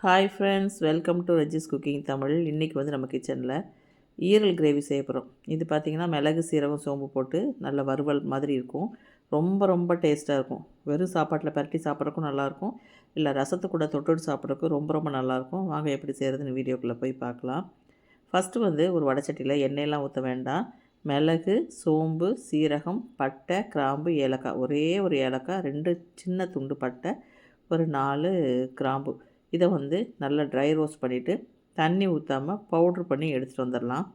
Hi friends welcome to Reji's cooking Tamil இன்றைக்கி வந்து நம்ம கிச்சனில் ஈரல் கிரேவி செய்ய போகிறோம் இது பார்த்திங்கன்னா மிளகு சீரகம் சோம்பு போட்டு நல்ல வறுவல் மாதிரி இருக்கும். ரொம்ப ரொம்ப டேஸ்ட்டாக இருக்கும். வெறும் சாப்பாட்டில் பரட்டி சாப்பிட்றக்கும் நல்லாயிருக்கும் இல்லை ரசத்து கூட தொட்டுட்டு சாப்பிட்றக்கும் ரொம்ப ரொம்ப நல்லாயிருக்கும் வாங்க எப்படி செய்கிறதுன்னு வீடியோக்குள்ளே போய் பார்க்கலாம். ஃபஸ்ட்டு வந்து ஒரு வடச்சட்டியில் எண்ணெயெல்லாம் ஊற்ற வேண்டாம். மிளகு சோம்பு சீரகம் பட்டை கிராம்பு ஏலக்காய். ஒரே ஒரு ஏலக்காய் ரெண்டு சின்ன துண்டு பட்டை ஒரு நாலு கிராம்பு. இதை வந்து நல்லா ட்ரை ரோஸ்ட் பண்ணிவிட்டு தண்ணி ஊற்றாமல் பவுட்ரு பண்ணி எடுத்துகிட்டு வந்துடலாம்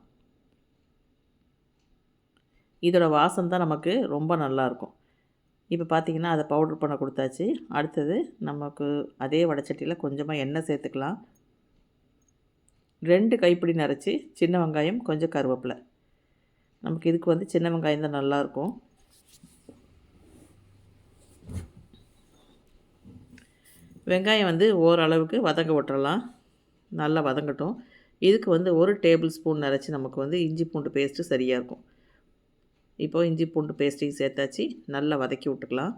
இதோட வாசம் தான் நமக்கு ரொம்ப நல்லாயிருக்கும் இப்போ பார்த்திங்கன்னா அதை பவுட்ரு பண்ண கொடுத்தாச்சு. அடுத்தது நமக்கு அதே வடச்சட்டியில் கொஞ்சமாக எண்ணெய் சேர்த்துக்கலாம். ரெண்டு கைப்பிடி நிறச்சி சின்ன வெங்காயம் கொஞ்சம் கருவேப்பிலை. நமக்கு இதுக்கு வந்து சின்ன வெங்காயம் தான் நல்லாயிருக்கும் வெங்காயம் வந்து ஓரளவுக்கு வதங்க விட்டுறலாம். நல்லா வதங்கட்டும். இதுக்கு வந்து ஒரு டேபிள் ஸ்பூன் நிறச்சி நமக்கு வந்து இஞ்சி பூண்டு பேஸ்ட்டு சரியாக இருக்கும். இப்போது இஞ்சி பூண்டு பேஸ்ட்டையும் சேர்த்தாச்சு. நல்லா வதக்கி விட்டுக்கலாம்.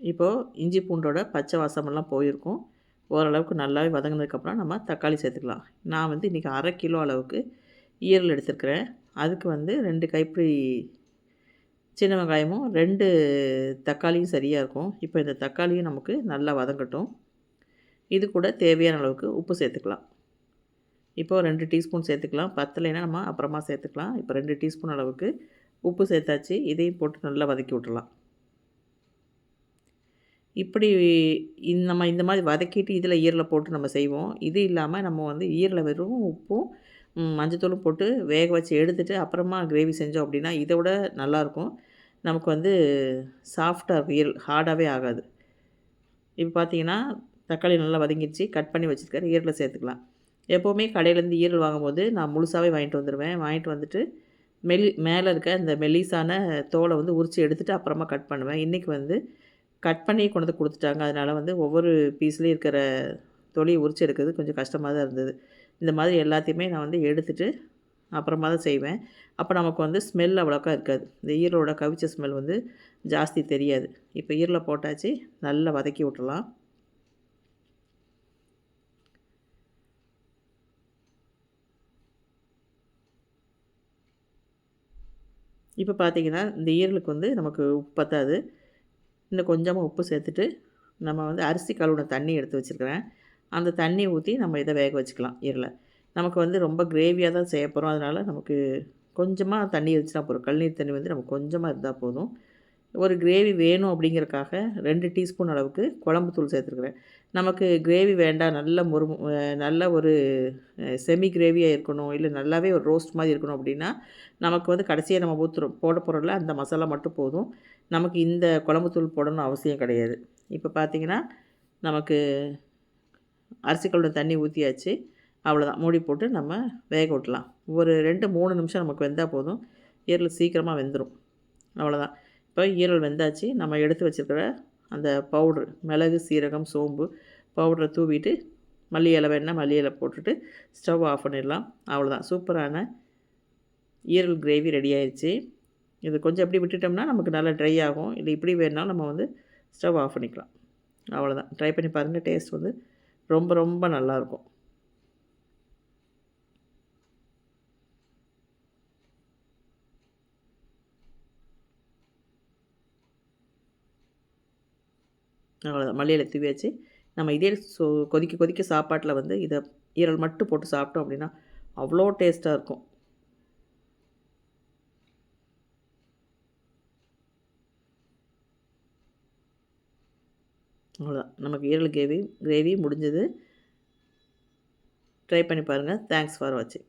இப்போது இஞ்சி பூண்டோட பச்சை வாசமெல்லாம் போயிருக்கும். ஓரளவுக்கு நல்லாவே வதங்கினதுக்கப்புறம் நம்ம தக்காளி சேர்த்துக்கலாம். நான் வந்து இன்றைக்கி அரை கிலோ அளவுக்கு ஈரல் எடுத்துருக்கிறேன். அதுக்கு வந்து ரெண்டு கைப்பிடி சின்ன வெங்காயமும் ரெண்டு தக்காளியும் சரியாக இருக்கும். இப்போ இந்த தக்காளியும் நமக்கு நல்லா வதங்கட்டும். இது கூட தேவையான அளவுக்கு உப்பு சேர்த்துக்கலாம். இப்போது ரெண்டு டீஸ்பூன் சேர்த்துக்கலாம். பத்தலைன்னா நம்ம அப்புறமா சேர்த்துக்கலாம். இப்போ ரெண்டு டீஸ்பூன் அளவுக்கு உப்பு சேர்த்தாச்சு. இதையும் போட்டு நல்லா வதக்கி விட்டுலாம் இப்படி நம்ம இந்த மாதிரி வதக்கிட்டு இதில் ஈரலை போட்டு நம்ம செய்வோம். இது இல்லாமல் நம்ம வந்து ஈரலை வெறும் உப்பும் மஞ்சத்தூளும் போட்டு வேக வச்சு எடுத்துகிட்டு அப்புறமா கிரேவி செஞ்சோம் அப்படின்னா இதை விட நல்லாயிருக்கும். நமக்கு வந்து சாஃப்டாக இருக்கும் ஈரல் ஹார்டாகவே ஆகாது. இப்போ பார்த்தீங்கன்னா தக்காளி நல்லா வதங்கிடுச்சு கட் பண்ணி வச்சுருக்காரு ஈரலை சேர்த்துக்கலாம். எப்போவுமே கடையிலேருந்து ஈரல் வாங்கும்போது நான் முழுசாகவே வாங்கிட்டு வந்துடுவேன் வாங்கிட்டு வந்துட்டு மெலி மேலே இருக்க இந்த மெல்லிசான தோலை வந்து உரித்து எடுத்துகிட்டு அப்புறமா கட் பண்ணுவேன். இன்றைக்கி வந்து கட் பண்ணி கொண்டு வந்து கொடுத்துட்டாங்க. அதனால் வந்து ஒவ்வொரு பீஸ்லேயும் இருக்கிற தொலியை உரித்து எடுக்கிறது கொஞ்சம் கஷ்டமாக தான் இருந்தது. இந்த மாதிரி எல்லாத்தையுமே நான் வந்து எடுத்துகிட்டு அப்புறமா தான் செய்வேன். அப்போ நமக்கு வந்து ஸ்மெல் அவ்வளோக்கா இருக்காது. இந்த ஈரலோட கவிச்ச ஸ்மெல் வந்து ஜாஸ்தி தெரியாது. இப்போ ஈரலை போட்டாச்சு நல்லா வதக்கி விட்டுலாம் இப்போ பார்த்திங்கன்னா இந்த ஈரலுக்கு வந்து நமக்கு உப்பு பத்தாது. இன்னும் கொஞ்சமாக உப்பு சேர்த்துட்டு நம்ம வந்து அரிசி கழுவுன தண்ணி எடுத்து வச்சுருக்கிறேன். அந்த தண்ணி ஊற்றி நம்ம இதை வேக வச்சுக்கலாம் ஈரலை நமக்கு வந்து ரொம்ப கிரேவியாக தான் செய்ய போகிறோம் அதனால் நமக்கு கொஞ்சமாக தண்ணி இருந்துச்சுன்னா போதும். கழுநீர் தண்ணி வந்து நமக்கு கொஞ்சமாக இருந்தால் போதும். ஒரு கிரேவி வேணும் அப்படிங்கிறக்காக ரெண்டு டீஸ்பூன் அளவுக்கு குழம்பு தூள் சேர்த்துருக்குறேன். நமக்கு கிரேவி வேண்டாம். நல்ல முரு நல்ல ஒரு செமி கிரேவியாக இருக்கணும். இல்லை நல்லாவே ஒரு ரோஸ்ட் மாதிரி இருக்கணும் அப்படின்னா நமக்கு வந்து கடைசியாக நம்ம ஊற்றுறோம் போட போகிறோம்ல அந்த மசாலா மட்டும் போதும். நமக்கு இந்த குழம்பு தூள் போடணும் அவசியம் கிடையாது. இப்போ பார்த்திங்கன்னா நமக்கு அரிசிக்கலோட தண்ணி ஊற்றியாச்சு அவ்வளோதான் மூடி போட்டு நம்ம வேக விட்டலாம் ஒரு ரெண்டு மூணு நிமிஷம் நமக்கு வெந்தால் போதும். ஈரல் சீக்கிரமாக வெந்துடும் அவ்வளோதான் இப்போ ஈரல் வெந்தாச்சு. நம்ம எடுத்து வச்சுருக்கிற அந்த பவுட்ரு மிளகு சீரகம் சோம்பு பவுடரை தூவிட்டு மல்லி இலை வேணால் மல்லி இலை போட்டுட்டு ஸ்டவ் ஆஃப் பண்ணிடலாம். அவ்வளோதான் சூப்பரான ஈரல் கிரேவி ரெடி ஆயிடுச்சு இது கொஞ்சம் எப்படி விட்டுட்டோம்னா நமக்கு நல்லா ட்ரை ஆகும். இல்லை இப்படி வேணாலும் நம்ம வந்து ஸ்டவ் ஆஃப் பண்ணிக்கலாம். அவ்வளோதான் ட்ரை பண்ணி பாருங்கள் டேஸ்ட் வந்து ரொம்ப ரொம்ப நல்லாயிருக்கும் அவ்வளோதான் மல்லியில் தூவி வச்சு நம்ம இதே ஸோ கொதிக்க கொதிக்க சாப்பாட்டில் வந்து இதை ஈரல் மட்டும் போட்டு சாப்பிட்டோம் அப்படின்னா அவ்வளோ டேஸ்ட்டாக இருக்கும். அவ்வளோதான் நமக்கு ஈரல் கிரேவி கிரேவி முடிஞ்சது. ட்ரை பண்ணி பாருங்கள் தேங்க்ஸ் ஃபார் வாட்சிங்